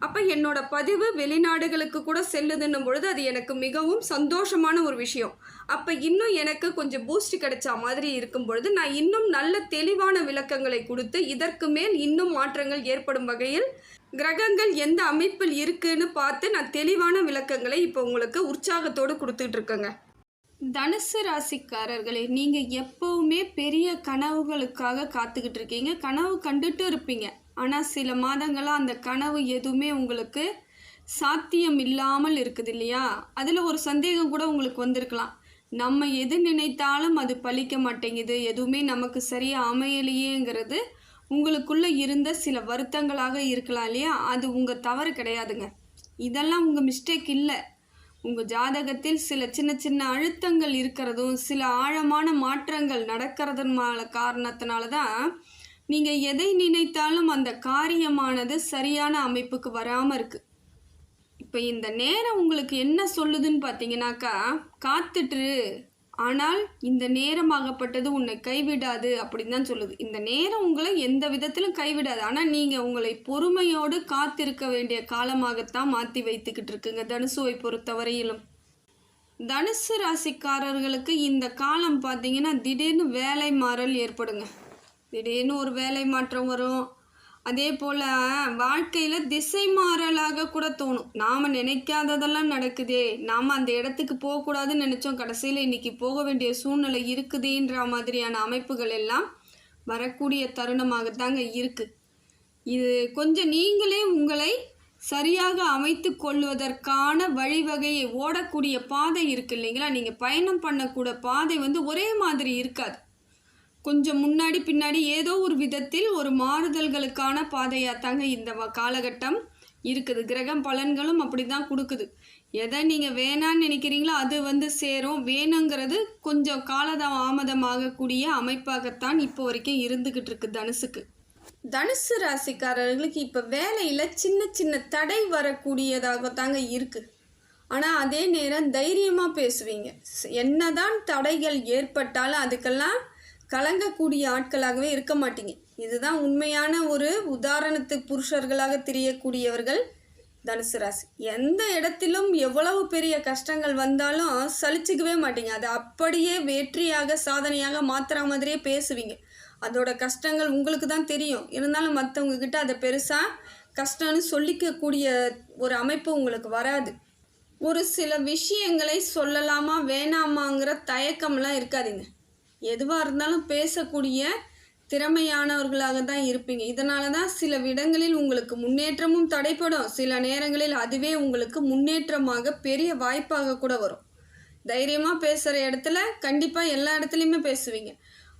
அப்போ என்னோட பதிவு வெளிநாடுகளுக்கு கூட செல்லுதுன்னும் பொழுது அது எனக்கு மிகவும் சந்தோஷமான ஒரு விஷயம். அப்போ இன்னும் எனக்கு கொஞ்சம் பூஸ்ட் கிடைச்ச மாதிரி இருக்கும் பொழுது நான் இன்னும் நல்ல தெளிவான விளக்கங்களை கொடுத்து இதற்கு மேல் இன்னும் மாற்றங்கள் ஏற்படும் வகையில் கிரகங்கள் எந்த அமைப்பில் இருக்குன்னு பார்த்து நான் தெளிவான விளக்கங்களை இப்போ உங்களுக்கு உற்சாகத்தோடு கொடுத்துட்டு இருக்கேங்க தனுசு ராசிக்காரர்களே நீங்கள் எப்போவுமே பெரிய கனவுகளுக்காக காத்துக்கிட்டு இருக்கீங்க கனவு கண்டுட்டு இருப்பீங்க. ஆனால் சில மாதங்களாக அந்த கனவு எதுவுமே உங்களுக்கு சாத்தியம் இல்லாமல் இருக்குது இல்லையா? அதில் ஒரு சந்தேகம் கூட உங்களுக்கு வந்திருக்கலாம். நம்ம எது நினைத்தாலும் அது பழிக்க மாட்டேங்குது. எதுவுமே நமக்கு சரியாக அமையலையேங்கிறது உங்களுக்குள்ளே இருந்த சில வருத்தங்களாக இருக்கலாம் இல்லையா? அது உங்கள் தவறு கிடையாதுங்க. இதெல்லாம் உங்கள் மிஸ்டேக் இல்லை. உங்கள் ஜாதகத்தில் சில சின்ன சின்ன அழுத்தங்கள் இருக்கிறதும் சில ஆழமான மாற்றங்கள் நடக்கிறதுனால காரணத்தினால தான் நீங்கள் எதை நினைத்தாலும் அந்த காரியமானது சரியான அமைப்புக்கு வராமல் இருக்குது இப்போ இந்த நேரம் உங்களுக்கு என்ன சொல்லுதுன்னு பார்த்தீங்கன்னாக்கா காத்துட்டு ஆனால் இந்த நேரமாகப்பட்டது உன்னை கைவிடாது அப்படின்னு தான் சொல்லுது. இந்த நேரம் உங்களை எந்த விதத்திலும் கைவிடாது. ஆனால் நீங்கள் உங்களை பொறுமையோடு காத்திருக்க வேண்டிய காலமாகத்தான் மாற்றி வைத்துக்கிட்டு இருக்குங்க தனுசுவை பொறுத்தவரையிலும். தனுசு ராசிக்காரர்களுக்கு இந்த காலம் பார்த்தீங்கன்னா திடீர்னு வேலை மாறல் ஏற்படுங்க. திடீர்னு ஒரு வேலை மாற்றம் வரும். அதே போல் வாழ்க்கையில் திசை மாறலாக கூட தோணும். நாம் நினைக்காததெல்லாம் நடக்குதே. நாம் அந்த இடத்துக்கு போகக்கூடாதுன்னு நினச்சோம். கடைசியில் இன்றைக்கி போக வேண்டிய சூழ்நிலை இருக்குதுன்ற மாதிரியான அமைப்புகள் எல்லாம் வரக்கூடிய தருணமாகத்தாங்க இருக்குது இது கொஞ்சம் நீங்களே உங்களை சரியாக அமைத்து கொள்வதற்கான வழிவகையை ஓடக்கூடிய பாதை இருக்கு இல்லைங்களா? நீங்கள் பயணம் பண்ணக்கூட பாதை வந்து ஒரே மாதிரி இருக்காது. கொஞ்சம் முன்னாடி பின்னாடி ஏதோ ஒரு விதத்தில் ஒரு மாறுதல்களுக்கான பாதையாக தாங்க இந்த வ- காலகட்டம் இருக்குது. கிரகம் பலன்களும் அப்படி தான் கொடுக்குது. எதை நீங்கள் வேணான்னு நினைக்கிறீங்களோ அது வந்து சேரும். வேணுங்கிறது கொஞ்சம் காலதாமதமாகக்கூடிய அமைப்பாகத்தான் இப்போ வரைக்கும் இருந்துக்கிட்டு இருக்கு தனுசுக்கு. தனுசு ராசிக்காரர்களுக்கு இப்போ வேலையில் சின்ன சின்ன தடை வரக்கூடியதாக தாங்க இருக்குது ஆனால் அதே நேரம் தைரியமாக பேசுவீங்க. என்னதான் தடைகள் ஏற்பட்டாலும் அதுக்கெல்லாம் கலங்கக்கூடிய ஆட்களாகவே இருக்க மாட்டீங்க. இதுதான் உண்மையான ஒரு உதாரணத்து புருஷர்களாக தெரியக்கூடியவர்கள் தனுசு ராசி. எந்த இடத்திலும் எவ்வளவு பெரிய கஷ்டங்கள் வந்தாலும் சலிச்சுக்கவே மாட்டீங்க. அதை அப்படியே வெற்றியாக சாதனையாக மாத்துற மாதிரியே பேசுவீங்க. அதோட கஷ்டங்கள் உங்களுக்கு தான் தெரியும். இருந்தாலும் மற்றவங்க கிட்ட அதை பெருசாக கஷ்டம்னு சொல்லிக்கக்கூடிய ஒரு அமைப்பு உங்களுக்கு வராது. ஒரு சில விஷயங்களை சொல்லலாமா வேணாமாங்கிற தயக்கம்லாம் இருக்காதீங்க. எதுவாக இருந்தாலும் பேசக்கூடிய திறமையானவர்களாக தான் இருப்பீங்க. இதனால தான் சில இடங்களில் உங்களுக்கு முன்னேற்றமும் தடைப்படும். சில நேரங்களில் அதுவே உங்களுக்கு முன்னேற்றமாக பெரிய வாய்ப்பாக கூட வரும். தைரியமாக பேசுகிற இடத்துல கண்டிப்பாக எல்லா இடத்துலையுமே பேசுவீங்க.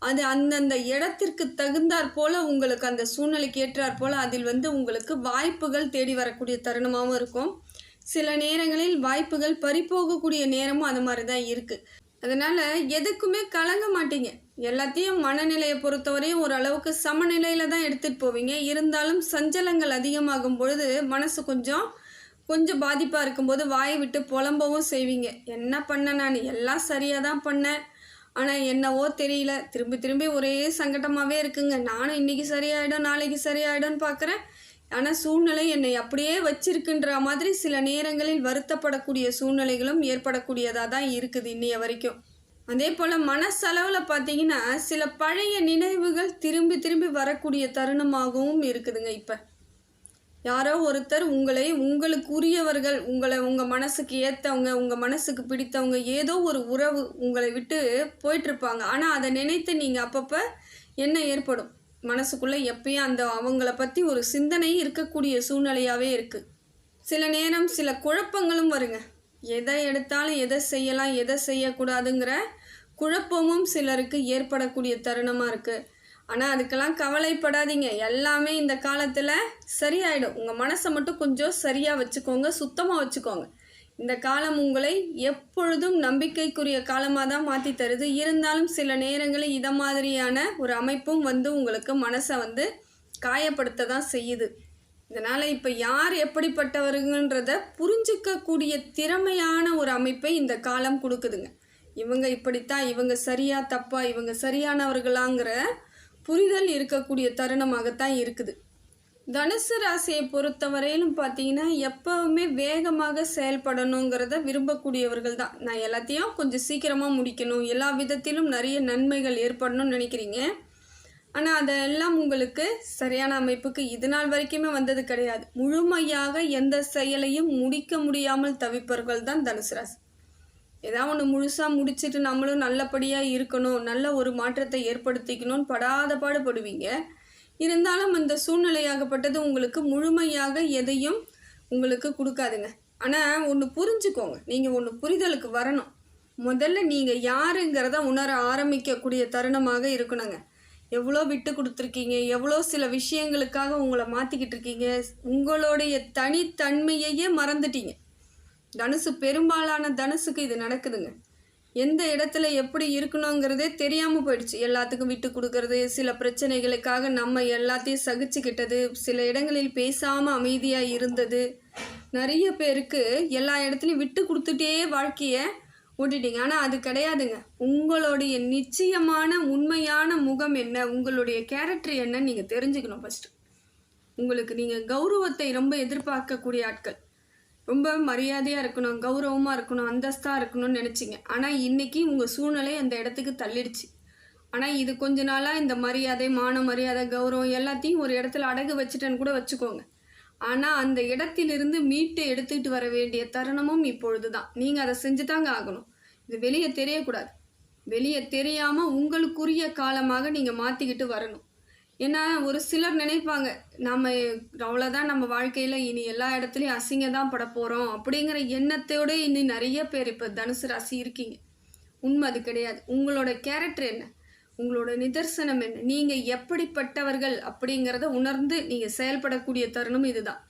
அது அந்தந்த இடத்திற்கு தகுந்தாற் போல் உங்களுக்கு அந்த சூழ்நிலைக்கு ஏற்றாற் போல் அதில் வந்து உங்களுக்கு வாய்ப்புகள் தேடி வரக்கூடிய தருணமாகவும் இருக்கும். சில நேரங்களில் வாய்ப்புகள் பறிபோகக்கூடிய நேரமும் அது மாதிரி தான் இருக்குது அதனால் எதுக்குமே கலங்க மாட்டீங்க. எல்லாத்தையும் மனநிலையை பொறுத்தவரையும் ஓரளவுக்கு சமநிலையில் தான் எடுத்துகிட்டு போவீங்க. இருந்தாலும் சஞ்சலங்கள் அதிகமாகும் பொழுது மனசு கொஞ்சம் கொஞ்சம் பாதிப்பாக இருக்கும்போது வாயை விட்டு புலம்பவும் செய்வீங்க. என்ன பண்ண நான்? எல்லாம் சரியாக தான் பண்ணேன். ஆனால் என்னவோ தெரியல. திரும்பி திரும்பி ஒரே சங்கடமாகவே இருக்குங்க. நானும் இன்றைக்கி சரியாயிடும் நாளைக்கு சரியாயிடும்னு பார்க்குறேன் ஆனால் சூழ்நிலை என்னை அப்படியே வச்சிருக்குன்ற மாதிரி சில நேரங்களில் வருத்தப்படக்கூடிய சூழ்நிலைகளும் ஏற்படக்கூடியதாக தான் இருக்குது இன்னைய வரைக்கும். அதே போல் மனசளவில் பார்த்தீங்கன்னா சில பழைய நினைவுகள் திரும்பி திரும்பி வரக்கூடிய தருணமாகவும் இருக்குதுங்க இப்போ. யாரோ ஒருத்தர் உங்களை உங்களுக்கு உரியவர்கள் உங்களை உங்கள் மனசுக்கு ஏற்றவங்க உங்கள் மனசுக்கு பிடித்தவங்க ஏதோ ஒரு உறவு உங்களை விட்டு போயிட்டுருப்பாங்க. ஆனால் அதை நினைத்து நீங்கள் அப்பப்போ என்ன ஏற்படும்? மனசுக்குள்ளே எப்பயும் அந்த அவங்கள பற்றி ஒரு சிந்தனை இருக்கக்கூடிய சூழ்நிலையாகவே இருக்குது சில நேரம் சில குழப்பங்களும் வருங்க. எதை எடுத்தாலும் எதை செய்யலாம் எதை செய்யக்கூடாதுங்கிற குழப்பமும் சிலருக்கு ஏற்படக்கூடிய தருணமாக இருக்குது ஆனால் அதுக்கெல்லாம் கவலைப்படாதீங்க. எல்லாமே இந்த காலத்தில் சரியாயிடும். உங்கள் மனசை மட்டும் கொஞ்சம் சரியாக வச்சுக்கோங்க சுத்தமாக வச்சுக்கோங்க. இந்த காலம் உங்களை எப்பொழுதும் நம்பிக்கைக்குரிய காலமாக தான் மாற்றி தருது. இருந்தாலும் சில நேரங்களில் இதை மாதிரியான ஒரு அமைப்பும் வந்து உங்களுக்கு மனசை வந்து காயப்படுத்த தான் செய்யுது. இதனால் இப்போ யார் எப்படிப்பட்டவருங்கன்றத புரிஞ்சிக்கக்கூடிய திறமையான ஒரு அமைப்பை இந்த காலம் கொடுக்குதுங்க. இவங்க இப்படித்தான் இவங்க சரியாக தப்பா இவங்க சரியானவர்களாங்கிற புரிதல் இருக்கக்கூடிய தருணமாகத்தான் இருக்குது. தனுசு ராசியை பொறுத்தவரையிலும் பார்த்தீங்கன்னா எப்பவுமே வேகமாக செயல்படணுங்கிறத விரும்பக்கூடியவர்கள் தான் நான் எல்லாத்தையும் கொஞ்சம் சீக்கிரமாக முடிக்கணும். எல்லா விதத்திலும் நிறைய நன்மைகள் ஏற்படணும்னு நினைக்கிறீங்க? ஆனால் அதெல்லாம் உங்களுக்கு சரியான அமைப்புக்கு இது நாள் வரைக்குமே வந்தது கிடையாது. முழுமையாக எந்த செயலையும் முடிக்க முடியாமல் தவிப்பவர்கள் தான் தனுசு ராசி. ஏதாவது ஒன்று முழுசாக முடிச்சுட்டு நம்மளும் நல்லபடியாக இருக்கணும். நல்ல ஒரு மாற்றத்தை ஏற்படுத்திக்கணும்னு படாத பாடுபடுவீங்க. இருந்தாலும் அந்த சூழ்நிலையாகப்பட்டது உங்களுக்கு முழுமையாக எதையும் உங்களுக்கு கொடுக்காதுங்க. ஆனால் ஒன்று புரிஞ்சுக்கோங்க. நீங்கள் ஒன்று புரிதலுக்கு வரணும். முதல்ல நீங்கள் யாருங்கிறத உணர ஆரம்பிக்கக்கூடிய தருணமாக இருக்கணுங்க. எவ்வளோ விட்டு கொடுத்துருக்கீங்க? எவ்வளோ சில விஷயங்களுக்காக உங்களை மாற்றிக்கிட்டு இருக்கீங்க? உங்களுடைய தனித்தன்மையையே மறந்துட்டீங்க. தனுசு பெரும்பாலான தனுசுக்கு இது நடக்குதுங்க. எந்த இடத்துல எப்படி இருக்கணுங்கிறதே தெரியாமல் போயிடுச்சு. எல்லாத்துக்கும் விட்டு கொடுக்கறது சில பிரச்சனைகளுக்காக நம்ம எல்லாத்தையும் சகிச்சுக்கிட்டது சில இடங்களில் பேசாமல் அமைதியாக இருந்தது. நிறைய பேருக்கு எல்லா இடத்துலையும் விட்டு கொடுத்துட்டே வாழ்க்கையை ஓட்டிட்டீங்க. ஆனால் அது கிடையாதுங்க. உங்களுடைய நிச்சயமான உண்மையான முகம் என்ன? உங்களுடைய கேரக்டர் என்னன்னு நீங்கள் தெரிஞ்சுக்கணும் ஃபஸ்ட்டு உங்களுக்கு நீங்கள் கௌரவத்தை ரொம்ப எதிர்பார்க்கக்கூடிய ஆட்கள். ரொம்ப மரியாதையாக இருக்கணும் கௌரவமாக இருக்கணும் அந்தஸ்தாக இருக்கணும்னு நினச்சிங்க. ஆனால் இன்றைக்கி உங்கள் சூழ்நிலை அந்த இடத்துக்கு தள்ளிடுச்சு. ஆனால் இது கொஞ்ச நாளாக இந்த மரியாதை மான மரியாதை கௌரவம் எல்லாத்தையும் ஒரு இடத்துல அடகு வச்சுட்டேன்னு கூட வச்சுக்கோங்க. ஆனால் அந்த இடத்திலிருந்து மீட்டு எடுத்துக்கிட்டு வர வேண்டிய தருணமும் இப்பொழுது தான் நீங்கள் அதை செஞ்சு தாங்க ஆகணும். இது வெளியே தெரியக்கூடாது. வெளியே தெரியாமல் உங்களுக்குரிய காலமாக நீங்கள் மாற்றிக்கிட்டு வரணும். ஏன்னா ஒரு சிலர் நினைப்பாங்க நம்ம அவ்வளோதான் நம்ம வாழ்க்கையில் இனி எல்லா இடத்துலையும் அசிங்க தான் பட போகிறோம் அப்படிங்கிற எண்ணத்தோட இனி நிறைய பேர் இப்போ தனுசு ராசி இருக்கீங்க. உண்மை அது கிடையாது. உங்களோட கேரக்டர் என்ன? உங்களோட நிதர்சனம் என்ன? நீங்கள் எப்படிப்பட்டவர்கள் அப்படிங்கிறத உணர்ந்து நீங்கள் செயல்படக்கூடிய தருணம் இதுதான்.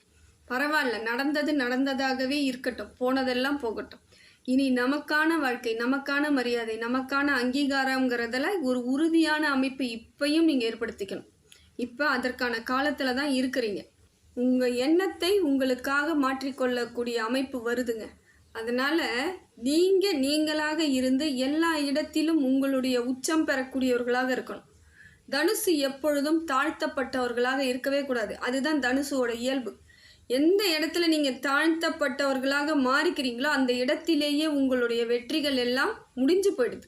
பரவாயில்ல நடந்தது நடந்ததாகவே இருக்கட்டும் போனதெல்லாம் போகட்டும். இனி நமக்கான வாழ்க்கை நமக்கான மரியாதை நமக்கான அங்கீகாரங்கிறதுல ஒரு உறுதியான அமைப்பு இப்பையும் நீங்கள் ஏற்படுத்திக்கணும். இப்போ அதற்கான காலத்தில் தான் இருக்கிறீங்க. உங்கள் எண்ணத்தை உங்களுக்காக மாற்றிக்கொள்ளக்கூடிய அமைப்பு வருதுங்க. அதனால் நீங்கள் நீங்களாக இருந்து எல்லா இடத்திலும் உங்களுடைய உச்சம் பெறக்கூடியவர்களாக இருக்கணும். தனுசு எப்பொழுதும் தாழ்த்தப்பட்டவர்களாக இருக்கவே கூடாது. அதுதான் தனுசுவோட இயல்பு. எந்த இடத்துல நீங்கள் தாழ்த்தப்பட்டவர்களாக மாறிக்கிறீங்களோ அந்த இடத்திலேயே உங்களுடைய வெற்றிகள் எல்லாம் முடிஞ்சு போயிடுது.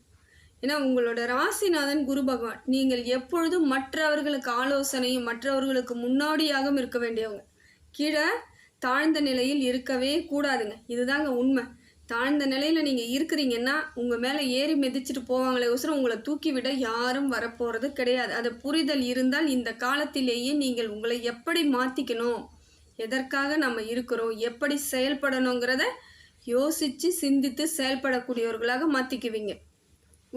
ஏன்னா உங்களோட ராசிநாதன் குரு பகவான். நீங்கள் எப்பொழுதும் மற்றவர்களுக்கு ஆலோசனையும் மற்றவர்களுக்கு முன்னாடியாகவும் இருக்க வேண்டியவங்க. கீழே தாழ்ந்த நிலையில் இருக்கவே கூடாதுங்க. இதுதாங்க உண்மை. தாழ்ந்த நிலையில் நீங்கள் இருக்கிறீங்கன்னா உங்கள் மேலே ஏறி மிதிச்சிட்டு போவாங்களே ஒசரம் உங்களை தூக்கி விட யாரும் வரப்போகிறது கிடையாது. அது புரிதல் இருந்தால் இந்த காலத்திலேயே நீங்கள் உங்களை எப்படி மாற்றிக்கணும் எதற்காக நம்ம இருக்கிறோம்? எப்படி செயல்படணுங்கிறத யோசித்து சிந்தித்து செயல்படக்கூடியவர்களாக மாற்றிக்குவீங்க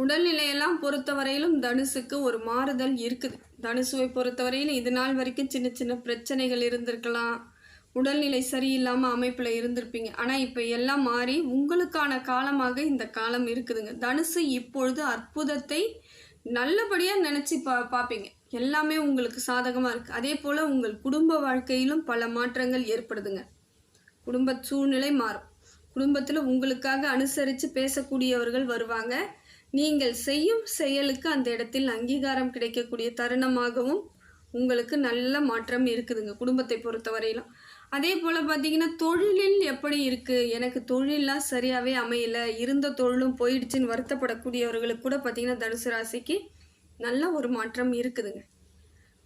உடல்நிலையெல்லாம் பொறுத்தவரையிலும் தனுசுக்கு ஒரு மாறுதல் இருக்குது. தனுசுவை பொறுத்தவரையிலும் இது நாள் வரைக்கும் சின்ன சின்ன பிரச்சனைகள் இருந்திருக்கலாம். உடல்நிலை சரியில்லாமல் அமைப்பில் இருந்திருப்பீங்க. ஆனால் இப்போ எல்லாம் மாறி உங்களுக்கான காலமாக இந்த காலம் இருக்குதுங்க. தனுசு இப்பொழுது அற்புதத்தை நல்லபடியாக நினச்சி பா பார்ப்பீங்க எல்லாமே உங்களுக்கு சாதகமாக இருக்குது அதே போல் உங்கள் குடும்ப வாழ்க்கையிலும் பல மாற்றங்கள் ஏற்படுதுங்க. குடும்ப சூழ்நிலை மாறும். குடும்பத்தில் உங்களுக்காக அனுசரித்து பேசக்கூடியவர்கள் வருவாங்க. நீங்கள் செய்யும் செயலுக்கு அந்த இடத்தில் அங்கீகாரம் கிடைக்கக்கூடிய தருணமாகவும் உங்களுக்கு நல்ல மாற்றம் இருக்குதுங்க குடும்பத்தை பொறுத்த வரையிலும் அதே போல் பார்த்தீங்கன்னா தொழிலில் எப்படி இருக்குது எனக்கு தொழிலெலாம் சரியாகவே அமையல. இருந்த தொழிலும் போயிடுச்சுன்னு வருத்தப்படக்கூடியவர்களுக்கு கூட பார்த்தீங்கன்னா தனுசு ராசிக்கு நல்ல ஒரு மாற்றம் இருக்குதுங்க.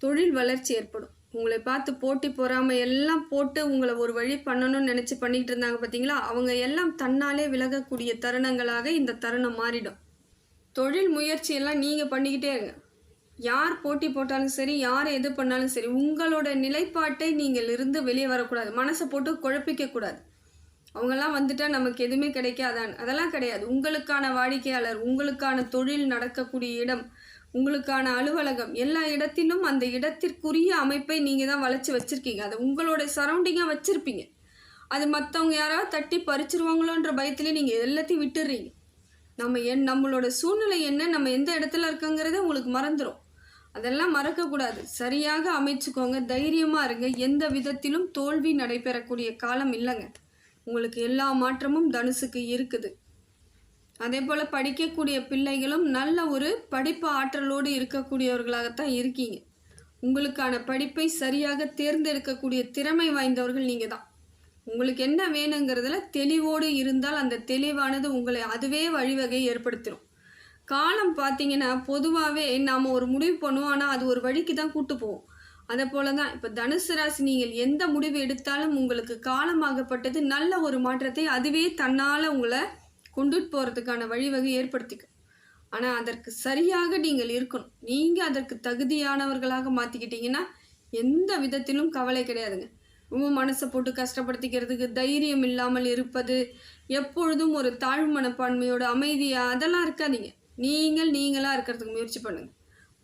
தொழில் வளர்ச்சி ஏற்படும். உங்களை பார்த்து போட்டி பொறாமை எல்லாம் போட்டு உங்களை ஒரு வழி பண்ணணும்னு நினச்சி பண்ணிகிட்டு இருந்தாங்க பார்த்தீங்களா அவங்க எல்லாம் தன்னாலே விலகக்கூடிய தருணங்களாக இந்த தருணம் மாறிடும். தொழில் முயற்சியெல்லாம் நீங்கள் பண்ணிக்கிட்டே இருங்க. யார் போட்டி போட்டாலும் சரி யார் எது பண்ணாலும் சரி உங்களோட நிலைப்பாட்டை நீங்கள் இருந்து வெளியே வரக்கூடாது. மனசை போட்டு குழப்பிக்கக்கூடாது அவங்கெல்லாம் வந்துட்டால் நமக்கு எதுவுமே கிடைக்காதான் அதெல்லாம் கிடையாது. உங்களுக்கான வாடிக்கையாளர் உங்களுக்கான தொழில் நடக்கக்கூடிய இடம் உங்களுக்கான அலுவலகம் எல்லா இடத்திலும் அந்த இடத்திற்குரிய அமைப்பை நீங்கள் தான் வளைச்சி வச்சுருக்கீங்க. அதை உங்களோட சரௌண்டிங்காக வச்சுருப்பீங்க. அது மற்றவங்க யாராவது தட்டி பறிச்சிருவாங்களோன்ற பயத்திலே நீங்கள் எல்லாத்தையும் விட்டுடுறீங்க நம்ம என் நம்மளோட சூழ்நிலை என்ன நம்ம எந்த இடத்துல இருக்கோங்கிறத உங்களுக்கு மறந்துடும் அதெல்லாம் மறக்கக்கூடாது. சரியாக அமைச்சுக்கோங்க தைரியமாக இருங்க. எந்த விதத்திலும் தோல்வி நடைபெறக்கூடிய காலம் இல்லைங்க. உங்களுக்கு எல்லா மாற்றமும் தனுசுக்கு இருக்குது. அதே போல் படிக்கக்கூடிய பிள்ளைகளும் நல்ல ஒரு படிப்பு ஆற்றலோடு இருக்கக்கூடியவர்களாகத்தான் இருக்கீங்க. உங்களுக்கான படிப்பை சரியாக தேர்ந்தெடுக்கக்கூடிய திறமை வாய்ந்தவர்கள் நீங்கள் தான் உங்களுக்கு என்ன வேணுங்கிறதுல தெளிவோடு இருந்தால் அந்த தெளிவானது உங்களை அதுவே வழிவகை ஏற்படுத்திடும் காலம் பார்த்தீங்கன்னா பொதுவாகவே நாம் ஒரு முடிவு பண்ணுவோம் ஆனால் அது ஒரு வழிக்கு தான் கூட்டு போவோம் அதே போல தான் இப்போ தனுசு ராசி நீங்கள் எந்த முடிவு எடுத்தாலும் உங்களுக்கு காலமாகப்பட்டது நல்ல ஒரு மாற்றத்தை அதுவே தன்னால் உங்களை கொண்டுட்டு போகிறதுக்கான வழிவகை ஏற்படுத்திக்கும். ஆனால் அதற்கு சரியாக நீங்கள் இருக்கணும். நீங்கள் அதற்கு தகுதியானவர்களாக மாற்றிக்கிட்டீங்கன்னா எந்த விதத்திலும் கவலை கிடையாதுங்க. ரொம்ப மனசை போட்டு கஷ்டப்படுத்திக்கிறதுக்கு தைரியம் இல்லாமல் இருப்பது எப்பொழுதும் ஒரு தாழ்வு மனப்பான்மையோட அமைதியாக அதெல்லாம் இருக்காதீங்க. நீங்கள் நீங்களாக இருக்கிறதுக்கு முயற்சி பண்ணுங்கள்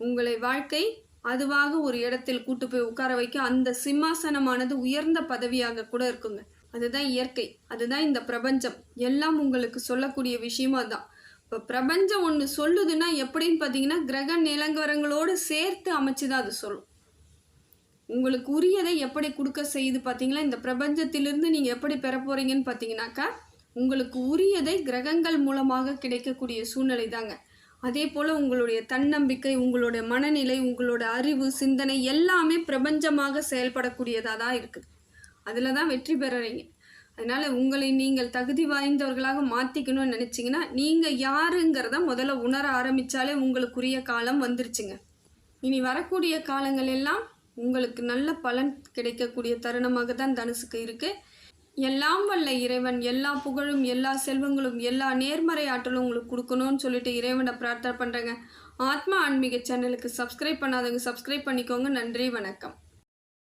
உங்களை வாழ்க்கை அதுவாக ஒரு இடத்தில் கூட்டு போய் உட்கார வைக்க அந்த சிம்மாசனமானது உயர்ந்த பதவியாக கூட இருக்குங்க. அதுதான் இயற்கை. அதுதான் இந்த பிரபஞ்சம். எல்லாம் உங்களுக்கு சொல்லக்கூடிய விஷயமா தான் இப்போ பிரபஞ்சம் ஒன்று சொல்லுதுன்னா எப்படின்னு பார்த்தீங்கன்னா கிரக நிலங்கரங்களோடு சேர்த்து அமைச்சு தான் அது சொல்லும். உங்களுக்கு உரியதை எப்படி கொடுக்க செய்யுது பார்த்தீங்களா? இந்த பிரபஞ்சத்திலிருந்து நீங்கள் எப்படி பெற போகிறீங்கன்னு பார்த்தீங்கன்னாக்கா உங்களுக்கு உரியதை கிரகங்கள் மூலமாக கிடைக்கக்கூடிய சூழ்நிலை தாங்க அதே போல் உங்களுடைய தன்னம்பிக்கை உங்களுடைய மனநிலை உங்களோட அறிவு சிந்தனை எல்லாமே பிரபஞ்சமாக செயல்படக்கூடியதாக தான் இருக்குது அதில் தான் வெற்றி பெறுறீங்க. அதனால் உங்களை நீங்கள் தகுதி வாய்ந்தவர்களாக மாற்றிக்கணும்னு நினச்சிங்கன்னா நீங்கள் யாருங்கிறத முதல்ல உணர ஆரம்பித்தாலே உங்களுக்குரிய காலம் வந்துருச்சுங்க. இனி வரக்கூடிய காலங்கள் எல்லாம் உங்களுக்கு நல்ல பலன் கிடைக்கக்கூடிய தருணமாக தான் தனுசுக்கு இருக்குது எல்லாம் வல்ல இறைவன் எல்லா புகழும் எல்லா செல்வங்களும் எல்லா நேர்மறை ஆற்றலும் உங்களுக்கு கொடுக்கணும்னு சொல்லிட்டு இறைவனை பிரார்த்தனை பண்ணுறேங்க ஆத்மா ஆன்மீக சேனலுக்கு சப்ஸ்கிரைப் பண்ணாதவங்க சப்ஸ்கிரைப் பண்ணிக்கோங்க. நன்றி வணக்கம்.